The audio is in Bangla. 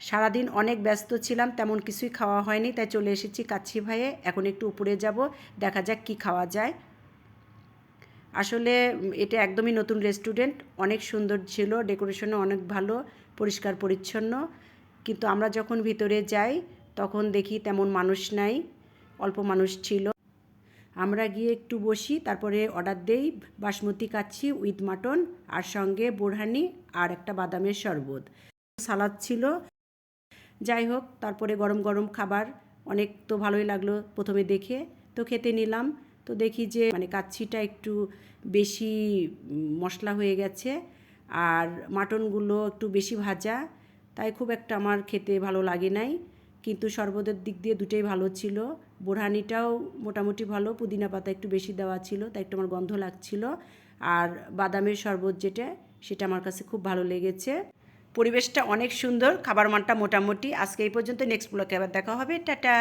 সারাদিন অনেক ব্যস্ত ছিলাম, তেমন কিছুই খাওয়া হয়নি, তাই চলে এসেছি কাচ্ছি ভাইয়ে। এখন একটু উপরে যাব, দেখা যাক কি খাওয়া যায়। আসলে এটা একদমই নতুন রেস্টুরেন্ট, অনেক সুন্দর ছিল, ডেকোরেশনও অনেক ভালো, পরিষ্কার পরিচ্ছন্ন। কিন্তু আমরা যখন ভিতরে যাই, তখন দেখি তেমন মানুষ নাই, অল্প মানুষ ছিল। আমরা গিয়ে একটু বসি, তারপরে অর্ডার দেই, বাসমতি কাচ্ছি উইথ মাটন, আর সঙ্গে বোরহানি আর একটা বাদামের শরবত। সালাদ ছিল। যাই হোক, তারপরে গরম গরম খাবার, অনেক তো ভালোই লাগল প্রথমে দেখে। তো খেতে নিলাম। তো দেখি যে মানে কাচ্ছিটা একটু বেশি মশলা হয়ে গেছে আর মাটনগুলো একটু বেশি ভাজা। তাই খুব একটা আমার খেতে ভালো লাগে নাই। কিন্তু শরবতের দিক দিয়ে দুটোই ভালো ছিল। বোরহানিটাও মোটামুটি ভালো, পুদিনা পাতা একটু বেশি দেওয়া ছিল, তাই একটু আমার গন্ধ লাগছিল। আর বাদামের শরবত যেটা, সেটা আমার কাছে খুব ভালো লেগেছে। পরিবেশটা অনেক সুন্দর খাবার মানটা মোটামুটি। আজকে এই পর্যন্ত নেক্সট ব্লকে আবার দেখা হবে, টাটা!